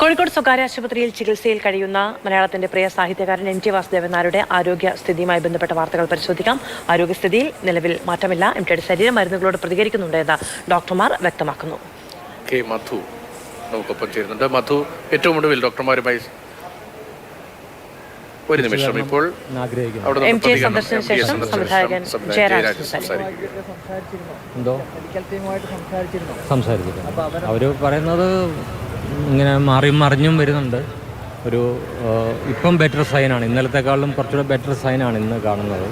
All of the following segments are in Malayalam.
കോഴിക്കോട് സ്വകാര്യ ആശുപത്രിയിൽ ചികിത്സയിൽ കഴിയുന്ന മലയാളത്തിന്റെ പ്രിയ സാഹിത്യകാരൻ എം ടി വാസുദേവൻ നായരുടെ ആരോഗ്യ സ്ഥിതിയുമായി ബന്ധപ്പെട്ട വാർത്തകൾ പരിശോധിക്കാം. ആരോഗ്യസ്ഥിതിയിൽ നിലവിൽ മാറ്റമില്ല. എം ടിയുടെ ശരീര മരുന്നുകളോട് പ്രതികരിക്കുന്നുണ്ട് എന്ന് ഡോക്ടർമാർ വ്യക്തമാക്കുന്നു. കെ മധു നമുക്കൊപ്പം ചേരുന്നുണ്ട്. മധു ഏറ്റവും ഒടുവിൽ ഡോക്ടർമാരുമായി ഒരു നിമിഷം ഇപ്പോൾ ആഗ്രഹിക്കുന്നു. അവിടെ എം നിന്ന് ടി പ്രതികരണം. സന്ദർശന എം ടി ശേഷം സന്ദർശന സംവിധായകൻ സംവിധായകൻ ജയരാജ് ജയരാജ് സംസാരിക്കും. സംസാരിക്കും. എന്തോ? മെഡിക്കൽ ടീമുമായിട്ട് സംസാരിച്ചിരുന്നു. അവർ അവർ പറയുന്നത് ഇങ്ങനെ മാറിയും മറിഞ്ഞും വരുന്നുണ്ട്. ഒരു ഇപ്പം ബെറ്റർ സൈനാണ് ഇന്നലത്തെക്കാളും കുറച്ചുകൂടെ ബെറ്റർ സൈനാണ് ഇന്ന് കാണുന്നത്.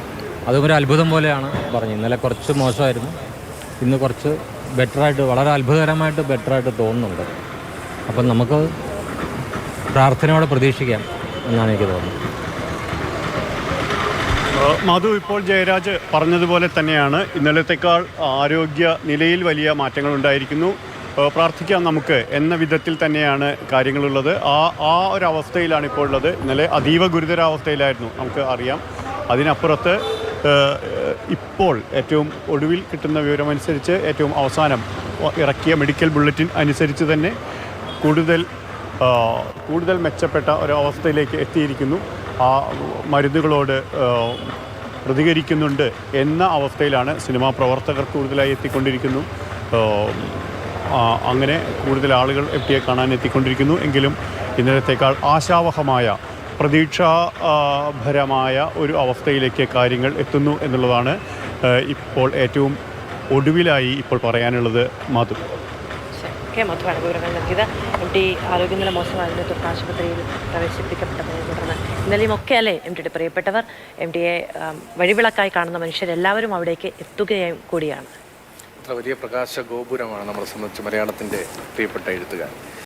അതും ഒരു അത്ഭുതം പോലെയാണ് പറഞ്ഞത്. ഇന്നലെ കുറച്ച് മോശമായിരുന്നു. ഇന്ന് കുറച്ച് ബെറ്ററായിട്ട് വളരെ അത്ഭുതകരമായിട്ട് ബെറ്ററായിട്ട് തോന്നുന്നുണ്ട്. അപ്പം നമുക്ക് പ്രാർത്ഥനയോടെ പ്രതീക്ഷിക്കാം എന്നാണ് എനിക്ക് തോന്നുന്നത്. മധു ഇപ്പോൾ ജയരാജ് പറഞ്ഞതുപോലെ തന്നെയാണ്. ഇന്നലത്തേക്കാൾ ആരോഗ്യ നിലയിൽ വലിയ മാറ്റങ്ങൾ ഉണ്ടായിരിക്കുന്നു. പ്രാർത്ഥിക്കാം നമുക്ക്. എന്ന വിധത്തിൽ തന്നെയാണ് കാര്യങ്ങളുള്ളത്. ആ ആ ഒരു അവസ്ഥയിലാണ് ഇപ്പോൾ ഉള്ളത് ഇന്നലെ അതീവ ഗുരുതരാവസ്ഥയിലായിരുന്നു. നമുക്ക് അറിയാം. അതിനപ്പുറത്ത് ഇപ്പോൾ ഏറ്റവും ഒടുവിൽ കിട്ടുന്ന വിവരമനുസരിച്ച് ഏറ്റവും അവസാനം ഇറക്കിയ മെഡിക്കൽ ബുള്ളറ്റിൻ അനുസരിച്ച് തന്നെ കൂടുതൽ കൂടുതൽ മെച്ചപ്പെട്ട ഒരു അവസ്ഥയിലേക്ക് എത്തിയിരിക്കുന്നു. ആ മരുന്നുകളോട് പ്രതികരിക്കുന്നുണ്ട് എന്ന അവസ്ഥയിലാണ് സിനിമാ പ്രവർത്തകർ കൂടുതലായി എത്തിക്കൊണ്ടിരിക്കുന്നു. അങ്ങനെ കൂടുതൽ ആളുകൾ എഫ് ടിയെ കാണാൻ എത്തിക്കൊണ്ടിരിക്കുന്നു. എങ്കിലും ഇന്നലത്തേക്കാൾ ആശാവഹമായ പ്രതീക്ഷാഭരമായ ഒരു അവസ്ഥയിലേക്ക് കാര്യങ്ങൾ എത്തുന്നു എന്നുള്ളതാണ് ഇപ്പോൾ ഏറ്റവും ഒടുവിലായി ഇപ്പോൾ പറയാനുള്ളത് മധു. കെ മധുവാണ് വിവരങ്ങൾ നൽകിയത്. എം ടി ആരോഗ്യനില മോശമായിരുന്നു തുടർന്ന് ആശുപത്രിയിൽ പ്രവേശിപ്പിക്കപ്പെട്ടതിനെ തുടർന്ന് ഇന്നലെയും ഒക്കെ അല്ലേ എം ടിയുടെ പ്രിയപ്പെട്ടവർ? എം ടിയെ വഴിവിളക്കായി കാണുന്ന മനുഷ്യരെല്ലാവരും അവിടേക്ക് എത്തുകയും കൂടിയാണ്. അത്ര വലിയ പ്രകാശ ഗോപുരമാണ് നമ്മളെ സംബന്ധിച്ച് മലയാളത്തിന്റെ പ്രിയപ്പെട്ട എഴുത്തുകാർ